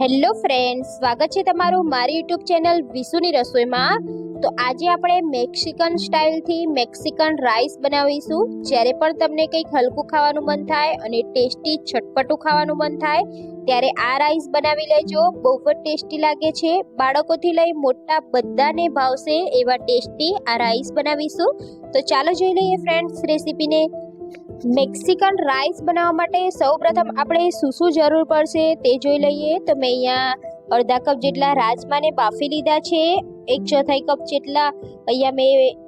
Hello friends, સ્વાગત છે તમારું મારી યુટ્યુબ ચેનલ વિસુની રસોઈમાં. તો આજે આપણે મેક્સિકન સ્ટાઇલથી મેક્સિકન રાઈસ બનાવીશું, જ્યારે પણ તમને કંઈક હલકું ખાવાનું મન થાય અને ટેસ્ટી છટપટું ખાવાનું મન થાય, ત્યારે આ રાઈસ બનાવી લેજો. બહુ જ ટેસ્ટી લાગે છે. બાળકોથી લઈ મોટા બધાને ભાવશે એવા ટેસ્ટી આ રાઈસ બનાવીશું. તો ચાલો જોઈ લઈએ ફ્રેન્ડ્સ રેસીપીને. મેક્સિકન રાઈસ બનાવવા માટે સૌપ્રથમ આપણે શું શું જરૂર પડશે, તે જોઈ લઈએ. તો મેં અહીંયા અડધા કપ જેટલા રાજમાને બાફી લીધા છે, એક ચોથાઈ કપ જેટલા અહીંયા મેં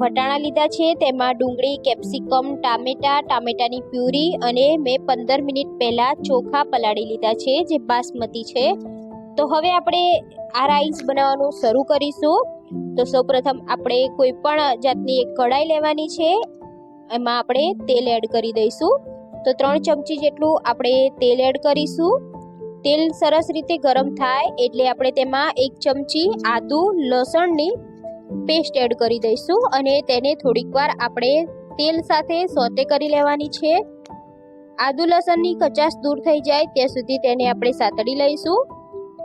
વટાણા લીધા છે, તેમાં ડુંગળી, કેપ્સિકમ, ટામેટા, ટામેટાની પ્યુરી અને મેં પંદર મિનિટ પહેલાં ચોખા પલાળી લીધા છે, જે બાસમતી છે. તો હવે આપણે આ રાઈસ બનાવવાનું શરૂ કરીશું. તો સૌપ્રથમ આપણે કોઈ પણ જાતની એક કઢાઈ લેવાની છે. એમાં આપણે તેલ એડ કરી દઈશું. તો ત્રણ ચમચી જેટલું આપણે તેલ એડ કરીશું. તેલ સરસ રીતે ગરમ થાય એટલે આપણે તેમાં એક ચમચી આદુ લસણની પેસ્ટ એડ કરી દઈશું અને તેને થોડીક વાર આપણે તેલ સાથે સોતે કરી લેવાની છે. આદુ લસણની કચાશ દૂર થઈ જાય ત્યાં સુધી તેને આપણે સાતડી લઈશું.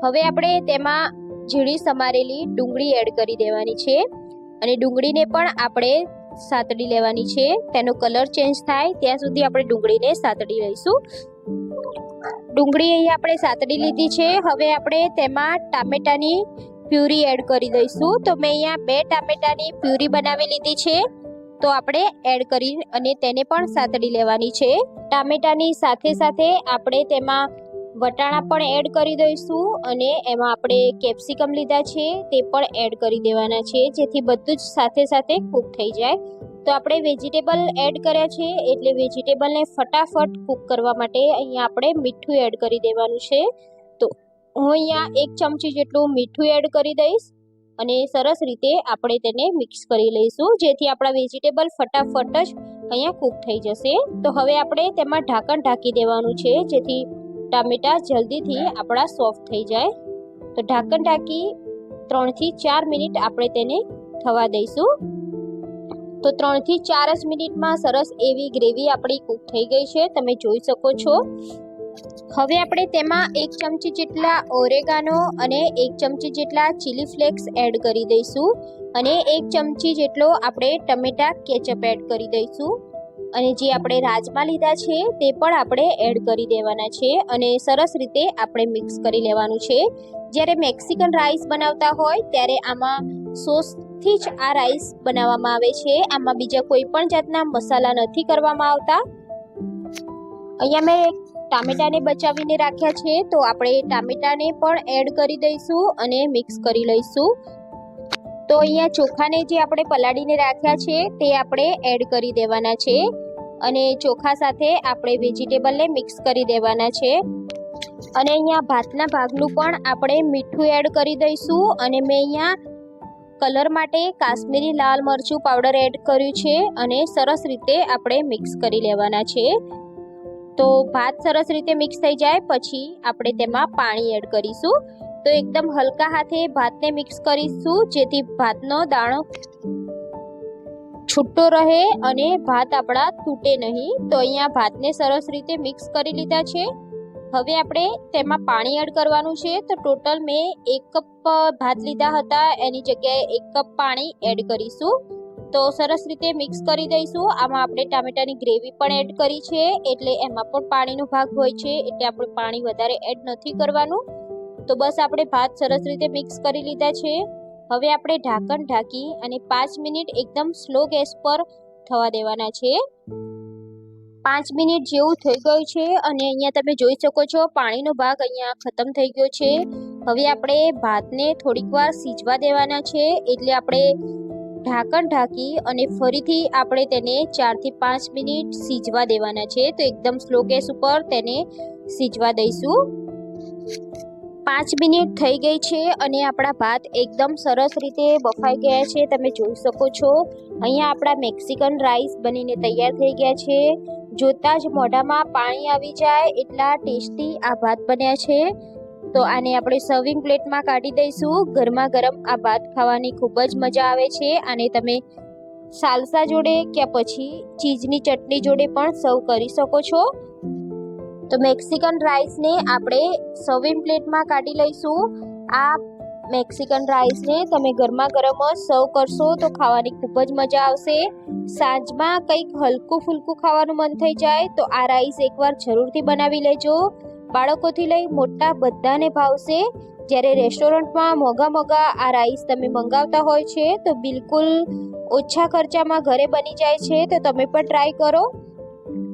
હવે આપણે તેમાં ઝીણી સમારેલી ડુંગળી એડ કરી દેવાની છે. અને ડુંગળીને પણ આપણે સાતડી લેવાની છે. તેનો કલર ચેન્જ થાય. ત્યાં સુધી આપણે ડુંગળીને સાતડી લઈશું. ડુંગળી અહીં આપણે સાતડી લીધી છે. હવે આપણે તેમાં ટામેટાની પ્યુરી એડ કરી દઈશું. તો મેં અહીંયા બે ટામેટાની પ્યુરી બનાવી લીધી છે. તો આપણે એડ કરી અને તેને પણ સાતડી લેવાની છે. ટામેટાની સાથે સાથે આપણે તેમાં વટાણા પણ એડ કરી દઈશું અને એમાં આપણે કેપ્સિકમ લીધા છે, તે પણ એડ કરી દેવાના છે, જેથી બધું જ સાથે સાથે કૂક થઈ જાય. તો આપણે વેજીટેબલ એડ કર્યા છે, એટલે વેજીટેબલને ફટાફટ કૂક કરવા માટે અહીંયા આપણે મીઠું એડ કરી દેવાનું છે. તો હું અહીંયા એક ચમચી જેટલું મીઠું એડ કરી દઈશ અને સરસ રીતે આપણે તેને મિક્સ કરી લઈશું, જેથી આપણા વેજીટેબલ ફટાફટ જ અહીંયા કૂક થઈ જશે. તો હવે આપણે તેમાં ઢાંકણ ઢાંકી દેવાનું છે, જેથી ટામેટા જલ્દીથી આપણા સોફ્ટ થઈ જાય. તો ઢાંકણ ઢાંકી ત્રણથી ચાર મિનિટ આપણે તેને થવા દઈશું. તો ત્રણથી ચાર જ મિનિટમાં સરસ એવી ગ્રેવી આપણી કૂક થઈ ગઈ છે. તમે જોઈ શકો છો. હવે આપણે તેમાં એક ચમચી જેટલા ઓરેગાનો અને એક ચમચી જેટલા ચીલી ફ્લેક્સ એડ કરી દઈશું. અને એક ચમચી જેટલો આપણે ટમેટા કેચઅપ એડ કરી દઈશું. અને જે આપણે રાજમા લીધા છે, તે પણ આપણે એડ કરી દેવાના છે અને સરસ રીતે આપણે મિક્સ કરી લેવાનું છે. જ્યારે મેક્સિકન રાઈસ બનાવતા હોય, ત્યારે આમાં સોસથી જ આ રાઈસ બનાવવામાં આવે છે. આમાં બીજા કોઈ પણ જાતના મસાલા નથી કરવામાં આવતા. અહીંયા મેં ટામેટાને બચાવીને રાખ્યા છે, તો આપણે ટામેટાને પણ એડ કરી દઈશું અને મિક્સ કરી લઈશું. તો અહીંયા ચોખાને જે આપણે પલાળીને રાખ્યા છે, તે આપણે એડ કરી દેવાના છે. અને ચોખા સાથે આપણે વેજીટેબલને મિક્સ કરી દેવાના છે. અને અહીંયા ભાતના ભાગનું પણ આપણે મીઠું એડ કરી દઈશું અને મેં અહીંયા કલર માટે કાશ્મીરી લાલ મરચું પાવડર એડ કર્યું છે અને સરસ રીતે આપણે મિક્સ કરી લેવાના છે. તો ભાત સરસ રીતે મિક્સ થઈ જાય પછી આપણે તેમાં પાણી એડ કરીશું. તો એકદમ હલકા હાથે ભાતને મિક્સ કરીશું જેથી ભાતનો દાણો છૂટો રહે અને ભાત આપણા તૂટે નહીં. તો અહીંયા ભાતને સરસ રીતે મિક્સ કરી લીધા છે. હવે આપણે તેમાં પાણી એડ કરવાનું છે. તો ટોટલ મેં એક કપ ભાત લીધા હતા. એની જગ્યાએ એક કપ પાણી એડ કરીશું. તો સરસ રીતે મિક્સ કરી દઈશું. આમાં આપણે ટામેટાની ગ્રેવી પણ એડ કરી છે. એટલે એમાં પણ પાણીનો ભાગ હોય છે. એટલે આપણે પાણી વધારે એડ નથી કરવાનું. તો બસ આપણે ભાત સરસ રીતે મિક્સ કરી લીધા છે. હવે આપણે ઢાંકણ ઢાંકી અને પાંચ મિનિટ એકદમ સ્લો ગેસ પર થવા દેવાના છે. પાંચ મિનિટ જેવું થઈ ગયું છે અને અહીંયા તમે જોઈ શકો છો પાણીનો ભાગ અહીંયા ખતમ થઈ ગયો છે. હવે આપણે ભાતને થોડીક વાર સીજવા દેવાના છે એટલે આપણે ઢાંકણ ઢાંકી અને ફરીથી આપણે તેને ચારથી પાંચ મિનિટ સીજવા દેવાના છે. તો એકદમ સ્લો ગેસ ઉપર તેને સીજવા દઈશું. પાંચ મિનિટ થઈ ગઈ છે અને આપણા ભાત એકદમ સરસ રીતે બફાઈ ગયા છે. તમે જોઈ શકો છો. અહીંયા આપણા મેક્સિકન રાઈસ બનીને તૈયાર થઈ ગયા છે. જોતાં જ મોઢામાં પાણી આવી જાય એટલા ટેસ્ટી આ ભાત બન્યા છે. તો આને આપણે સર્વિંગ પ્લેટમાં કાઢી દઈશું. ગરમા ગરમ આ ભાત ખાવાની ખૂબ જ મજા આવે છે અને તમે સાલસા જોડે કે પછી ચીઝની ચટણી જોડે પણ સર્વ કરી શકો છો. તો મેક્સિકન રાઈસને આપણે સર્વિંગ પ્લેટમાં કાઢી લઈશું. આ મેક્સિકન રાઈસને તમે ગરમા ગરમ જ સર્વ કરશો તો ખાવાની ખૂબ જ મજા આવશે. સાંજમાં કંઈક હલકું ફૂલકું ખાવાનું મન થઈ જાય તો આ રાઈસ એકવાર જરૂરથી બનાવી લેજો. બાળકોથી લઈ મોટા બધાને ભાવશે. જ્યારે રેસ્ટોરન્ટમાં મોંઘા મોંઘા આ રાઈસ તમે મંગાવતા હોય છે તો બિલકુલ ઓછા ખર્ચામાં ઘરે બની જાય છે તો તમે પણ ટ્રાય કરો.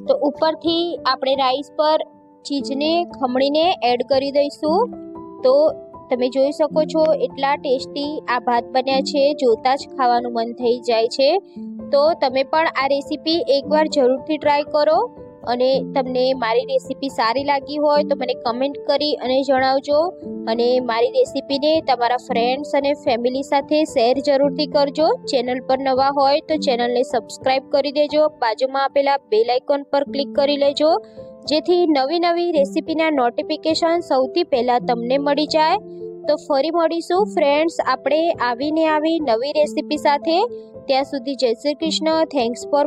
તો ઉપરથી આપણે રાઈસ પર ચીઝને ખમણીને એડ કરી દઈશું. તો તમે જોઈ શકો છો એટલા ટેસ્ટી આ ભાત બન્યા છે, જોતાં જ ખાવાનું મન થઈ જાય છે. તો તમે પણ આ રેસીપી એકવાર જરૂરથી ટ્રાય કરો. અને તમને મારી રેસીપી સારી લાગી હોય તો મને કમેન્ટ કરી અને જણાવજો. અને મારી રેસીપીને તમારા ફ્રેન્ડ્સ અને ફેમિલી સાથે શેર જરૂરથી કરજો. ચેનલ પર નવા હોય તો ચેનલને સબસ્ક્રાઈબ કરી દેજો. બાજુમાં આપેલા બેલ આઇકોન પર ક્લિક કરી લેજો. જેથી નવી નવી રેસીપીના નોટિફિકેશન સૌથી પહેલાં તમને મળી જાય. તો ફરી મળીશું. ફ્રેન્ડ્સ આપણે આવીને આવી નવી રેસીપી સાથે. ત્યાં સુધી જય શ્રી કૃષ્ણ. Thanks for